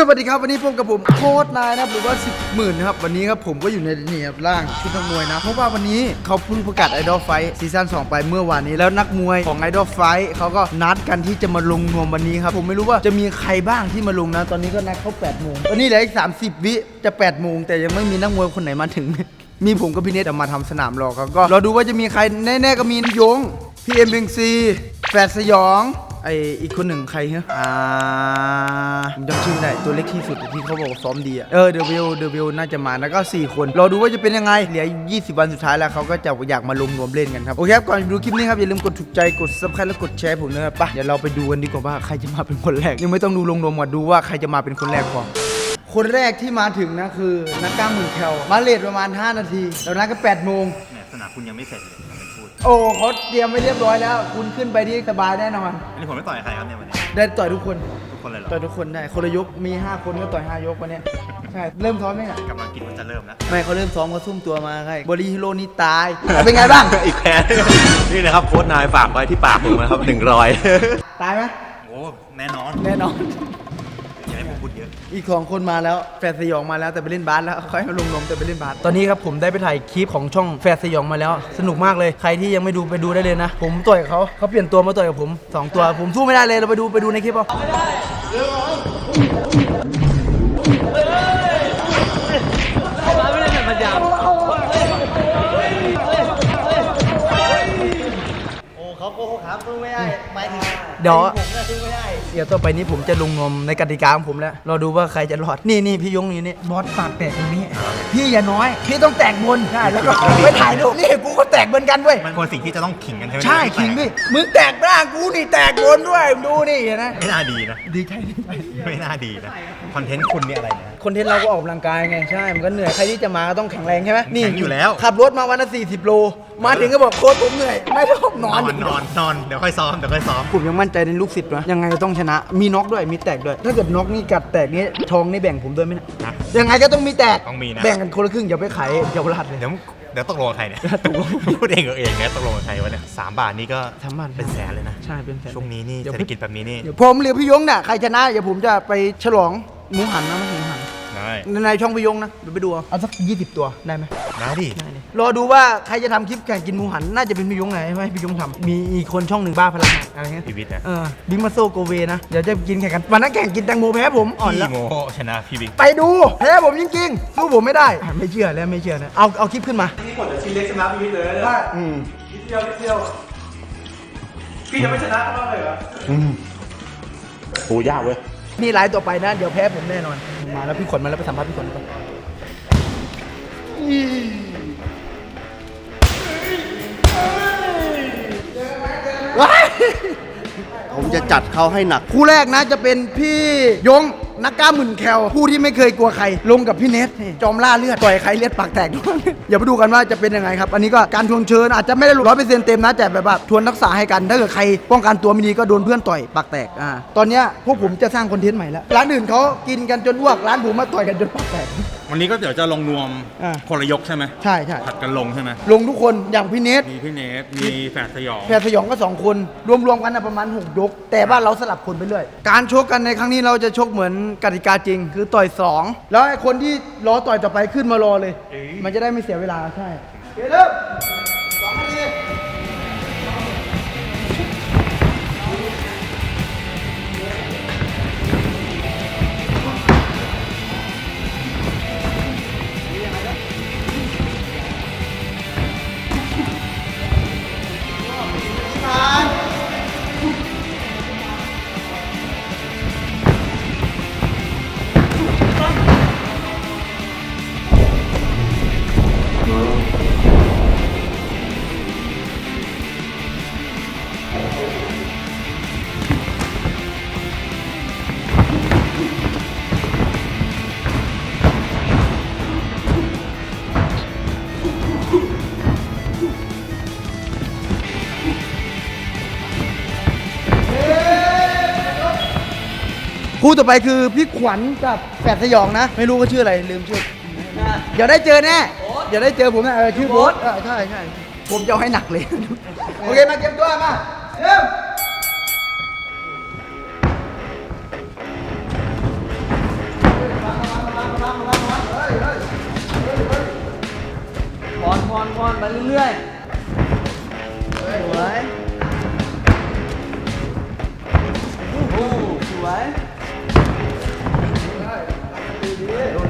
สวัสดีครับวันนี้พบกับผมโค้ดนายนะครับหรือว่าสิบหมื่นนะครับวันนี้ครับผมก็อยู่ในนี่ครับร่างชุดนักมวยนะเพราะว่าวันนี้เขาเพิ่งประกาศไอดอลไฟซีซั่น2ไปเมื่อวานนี้แล้วนักมวยของไอดอลไฟเขาก็นัดกันที่จะมาลงนวมวันนี้ครับผมไม่รู้ว่าจะมีใครบ้างที่มาลงนะ ตอนนี้ก็นัดเขา8โมงตอนนี้เหลืออีก30วิจะ8โมงแต่ยังไม่มีนักมวยคนไหนมาถึง มีผมกับพี่เนทมาทำสนามรอครับก็รอดูว่าจะมีใครแน่ๆก็มียงพี่เอ็มเบงซีแฝดสยอง ไออีกคนหนึ่งใครเหรออ่าผมจำชื่อไม่ได้ตัวเล็กที่สุดที่เขาบอกว่าซ้อมดีอะเออเดวิลเดวิลน่าจะมาแล้วก็ 4 คนรอดูว่าจะเป็นยังไงเหลือ 20 วันสุดท้ายแล้วเขาก็จะอยากมาลงรวมเล่นกันครับโอเคครับก่อนดูคลิปนี้ครับอย่าลืมกดถูกใจกด subscribe และกดแชร์ผมนะครับไปะเดี๋ยวเราไปดูกันดีกว่าว่าใครจะมาเป็นคนแรกยังไม่ต้องดูลงรวมก่อนดูว่าใครจะมาเป็นคนแรกพอคนแรกที่มาถึงนะคือนักกล้ามหมื่นแคลมาเลทประมาณ 5 นาที แล้วนัดก็8โมงเนี่ยสนามคุณยังไม่เสร็จเลยทำเป็นพูด โอ้เขาเตรียมไว้เรียบร้อยแล้ว คุณขึ้นไปที่สบายแน่นอน อันนี้ผมไม่ต่อยใครครับเนี่ยวันนี้ได้ต่อยทุกคน ทุกคนเลยเหรอต่อยทุกคนได้ คนละยก มี 5 คนก็ต่อย 5 ยกวันเนี้ยใช่ เริ่มซ้อมยังไงกำลังกินมันจะเริ่มแล้วไม่เขาเริ่มซ้อมเขาซุ่มตัวมาใช่บริฮิโร่นี่ตาย เป็นไงบ้าง อีกแพ้นี่นะครับโค้ดนายฝากไว้ที่ปากผมนะครับหนึ่งรอยตายไหมโอ้แน่นอน แน่นอน เยอะอีกสองคนมาแล้วแฟดสยองมาแล้วแต่ไปเล่นบาสแล้วเขาให้มาลงนมแต่ไปเล่นบาสตอนนี้ครับผมได้ไปถ่ายคลิปของช่องแฟดสยองมาแล้ว สนุกมากเลยใครที่ยังไม่ดูไปดูได้เลยนะ ผมต่อยกับเขาเขาเปลี่ยนตัวมาต่อยกับผมสองตัว ผมสู้ไม่ได้เลยเราไปดูไปดูในคลิปเอาโอ้เขาโกหกครับสู้ไม่ได้หมายถึงเดี๋ยวผมน่ะสู้ไม่ได้ เดี๋ยวต่อไปนี้ผมจะลงนมในกติกาของผมแล้วรอดูว่าใครจะรอดนี่นี่พี่ยงนี่นี่บอสปากแตกตรงนี้ พี่อย่าน้อย พี่ต้องแตกบนใช่แล้วก็ไปถ่ายรูปนี่กูก็แตกเหมือนกันเว้ยมันควรสิ่งที่จะต้องขิงกันใช่ไหมใช่คิงดิมึงแตกบ้างกูนี่แตกบนด้วยมึงดูนี่เห็นไหมไม่น่าดีนะดีใจดีใจไม่น่าดีนะคอนเทนต์คุณนี่อะไรเนี่ยคอนเทนต์เราก็ออกกำลังกายไงใช่มันก็เหนื่อยใครที่จะมาก็ต้องแข็งแรงใช่ไหมนี่แข็งอยู่แล้วขับรถมาวันละ40โล มาถึงก็บอกโค้ชผมเหนื่อย ไม่ต้องนนออนนนอนนอนเดี๋ยวค่อยซ้อมเดี๋ยวค่อยซ้อม ผมยังมั่นใจในลูกศิษย์นะยังไงก็ต้องชนะ มีน็อกด้วยมีแตกด้วย ถ้าเกิดน็อกนี่กัดแตกนี่ทองนี่แบ่งผมด้วยไหมเนะนะยังไงก็ต้องมีแตกต้องมีนะ แบ่งกันคนละครึ่งอย่าไปขายเยาวราชเลย เดี๋ยวเดี๋ยวตกลงกับใครเนี่ยตกลง พูดเองกับเองเนี่ยตกลงกับใครวะเนี่ยสามบาทนี่ก็สามบาทเป็นแสนเลยนะ ใช่เป็นแสนช่วงนี้นี่เดี๋ยวเศรษฐกิจแบบนี้นี่ เดี๋ยวผมหรือพี่ยงเนี่ยใครชนะเดี๋ยวผมจะไปฉลองหมูหันนะไม่ใช่หมูหัน ได้ ในช่องพี่ยงนะเดี๋ยวไปดูเอาเอาสัก 20 ตัวได้ไหมได้ดิได้เลยรอดูว่าใครจะทำคลิปแข่งกินหมูหัน น่าจะเป็นพี่ยงไหนไม่ให้พี่ยงทำมีอีกคนช่องหนึ่งบ้าพลังอะไรเงี้ยพีวิทย์นะ เออบิ๊กมาโซโกเวนะ เดี๋ยวจะกินแข่งกัน วันนั้นแข่งกินแตงโมแพ้ผมอ่อนแล้ว พี่โมชนะพี่บิ๊กไปดูแพ้ผมจริงๆสู้ผมไม่ได้อะไม่เชื่อแล้วไม่เชื่อนะเอาเอาคลิปขึ้นมานี่หมดเลยชิ้นเล็กชนะพี่วิทย์เลยนะอืมนิดเดียวนิดเดียว พี่จะไม่ชนะเขาบ้างเลยเหรอ โหยากเว้ย นี่ไลฟ์ต่อไปนะ เดี๋ยวแพ้ผมแน่นอน มาแล้วพี่ขนมาแล้วไปสัมภาษณ์พี่ขนก่อนว้ายผมจะจัดเขาให้หนัก คู่แรกนะจะเป็นพี่ยง นักกล้ามหมื่นแคลผู้ที่ไม่เคยกลัวใคร ลงกับพี่เนทนี่จอมล่าเลือดต่อยใครเลือดปากแตกด้วยอย่าไปดูกันว่าจะเป็นยังไงครับ อันนี้ก็การทวงเชิญอาจจะไม่ได้ร้อยเปอร์เซ็นต์เต็มนะแต่แบบว่าทวนรักษาให้กันถ้าเกิดใครป้องกันตัวไม่ดีก็โดนเพื่อนต่อยปากแตกอ่าตอนเนี้ยพวกผมจะสร้างคอนเทนต์ใหม่แล้วร้านอื่นเขากินกันจนอ้วกร้านผมมาต่อยกันจนปากแตก วันนี้ก็เดี๋ยวจะลงนวมอ่า คนละยกใช่ไหมใช่ใช่ผัดกันลงใช่ไหมลงทุกคนอย่างพี่เนทมีพี่เนทมีแฝดสยอง แพรสยองก็สองคน รวมๆกันนะประมาณ6ยก แต่ว่าเราสลับคนไปเรื่อยการชกกันในครั้งนี้เราจะชกเหมือนกติกาจริง คือต่อย2แล้วไอ้คนที่รอต่อยต่อไปขึ้นมารอเลย มันจะได้ไม่เสียเวลาใช่โอเคเริ่ม คู่ต่อไปคือพี่ขวัญกับแฝดสยองนะ ไม่รู้ว่าชื่ออะไรลืมชื่อ เดี๋ยวได้เจอแน่ เดี๋ยวได้เจอผมนะเออชื่อโบ๊ทเใช่ใช่ผมจะเอาให้หนักเลย โอเคมาเก็บตัวมาเริ่มพรพรพรไปเรื่อยๆสวย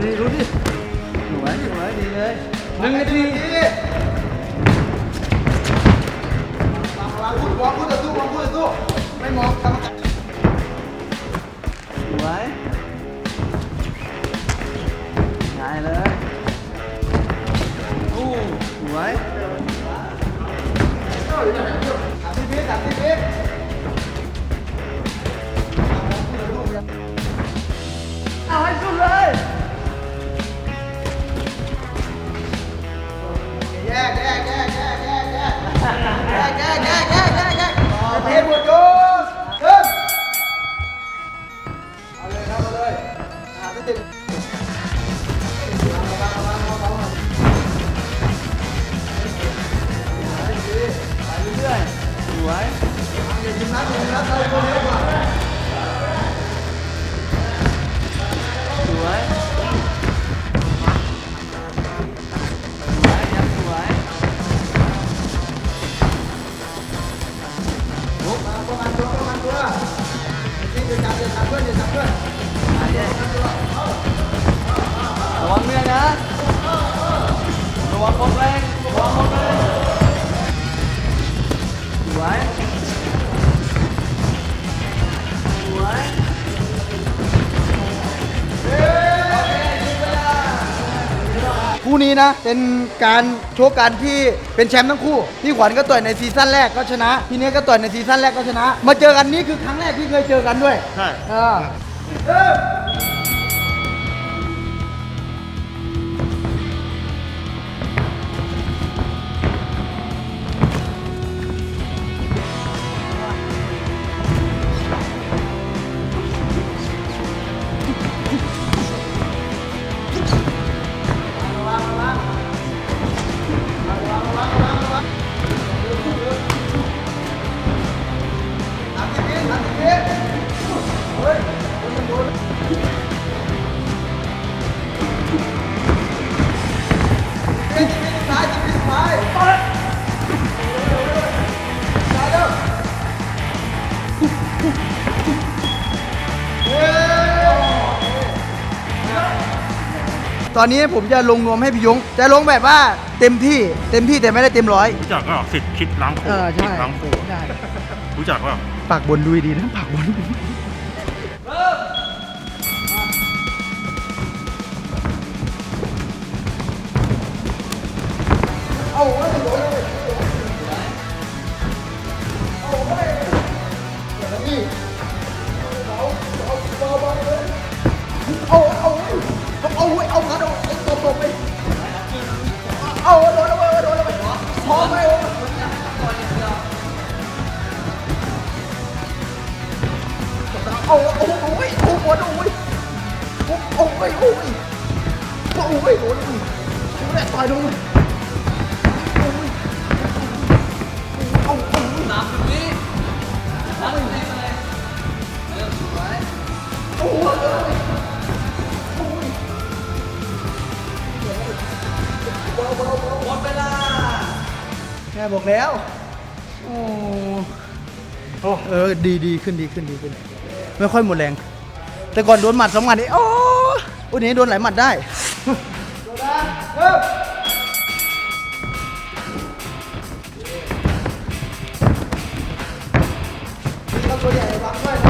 ดูดิดูดิสวยสวยดีเลยหนึ่งนาทีวางพูดวางพูดต่อสู้วางพูดต่อสู้ไม่มองกรรมการสวยง่ายเลยโอ้สวย คู่นี้นะ เป็นการโชว์กันที่เป็นแชมป์ทั้งคู่ พี่ขวัญก็ต่อยในซีซั่นแรกก็ชนะ พี่เนี้ยก็ต่อยในซีซั่นแรกก็ชนะ มาเจอกันนี้คือครั้งแรกที่เคยเจอกันด้วย ใช่เออ ตอนนี้ผมจะลงนวมให้พี่ยง จะลงแบบว่าเต็มที่เต็มที่แต่ไม่ได้เต็มร้อย รู้จักก็สิทธิ์คิดล้างโคเออคิใช่ดล้างโคใช่รู้จักว่าปากบนดูดีนะปากบนเอาไว้โ嗯 บอกแล้วโอ้เออดีดีขึ้นดีขึ้นดีขึ้น ไม่ค่อยหมดแรง แต่ก่อนโดนหมัดสองหมัดนี่โอ้โอ้นี้โดนหลายหมัดได้ตัวใหญ่วางด้วย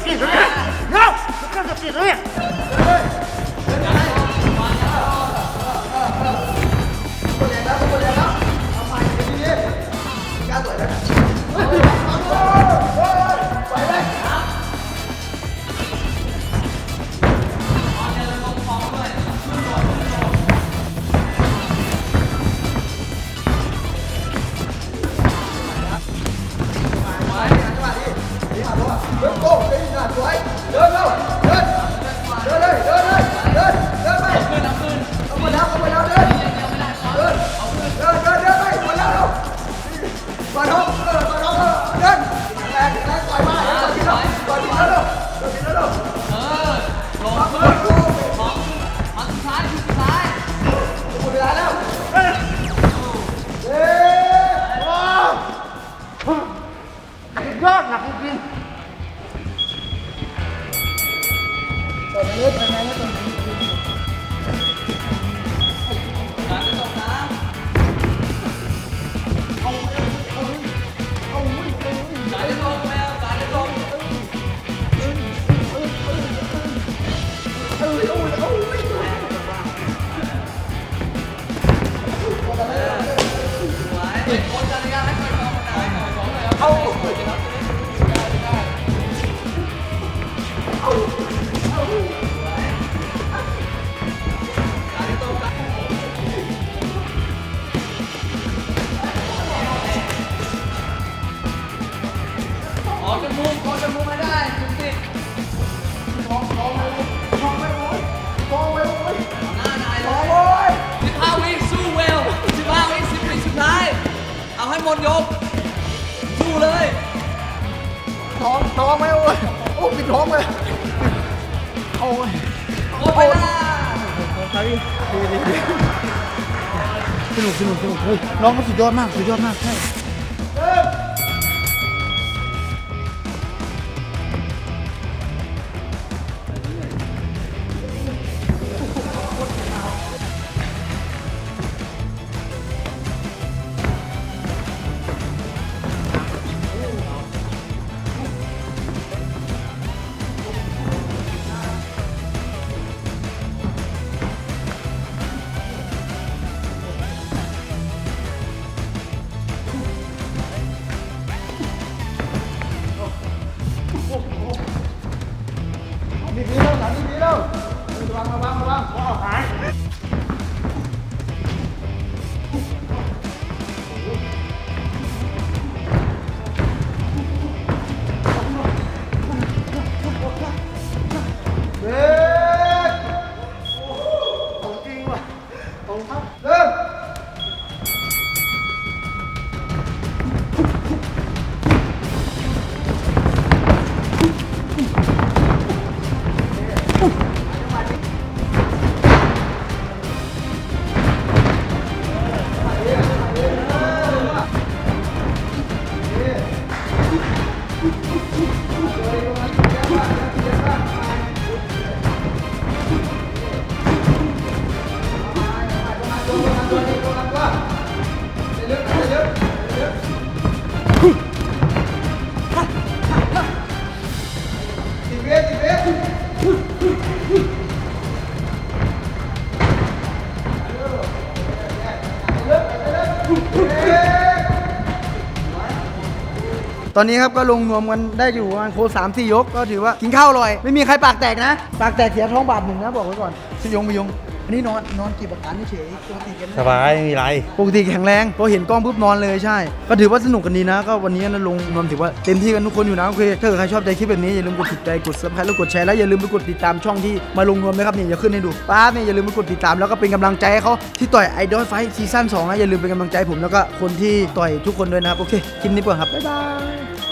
อันนี้คือสกิลเนี่ยเน โก้เดินหน้าสวยเดินเร็วเดิน สิบ ไหมโอ้ยโอ้ปิดท้องเลยโอ้ยหมดเวลาสนุกสนุกสนุกเฮ้ยน้องเขาสุดยอดมากสุดยอดมากใช่ สิ ตอนนี้ครับก็ลงนวมกันได้อยู่ประมาณโค้สามสี่ยก ก็ถือว่ากินข้าวอร่อย ไม่มีใครปากแตกนะ ปากแตกเสียท้องบาทหนึ่งนะบอกไว้ก่อนชยงไปยง อันนี้นอนนอนกี่ประกันเฉยปกติกันสบายไม่มีไร ปกติแข็งแรงพอเห็นกล้องปุ๊บนอนเลยใช่ ก็ถือว่าสนุกกันดีนะ ก็วันนี้นะลงนวมถือว่าเต็มที่กันทุกคนอยู่นะโอเคถ้าเกิดใครชอบใจคลิปแบบนี้อย่าลืมกดติดใจกดซับสไครต์แล้วกดแชร์แล้วอย่าลืมไปกดติดตามช่องที่มาลงนวมนะครับเนี่ยอย่าขึ้นให้ดูป้าบเนี่ยอย่าลืมไปกดติดตามแล้วก็เป็นกำลังใจให้เขาที่ต่อยไอดอลไฟซีซั่น2นะอย่าลืมเป็นกำลังใจผมแล้วก็คนที่ต่อยทุกคนด้วยนะครับโอเคคลิปนี้ก่อนครับบ๊ายบาย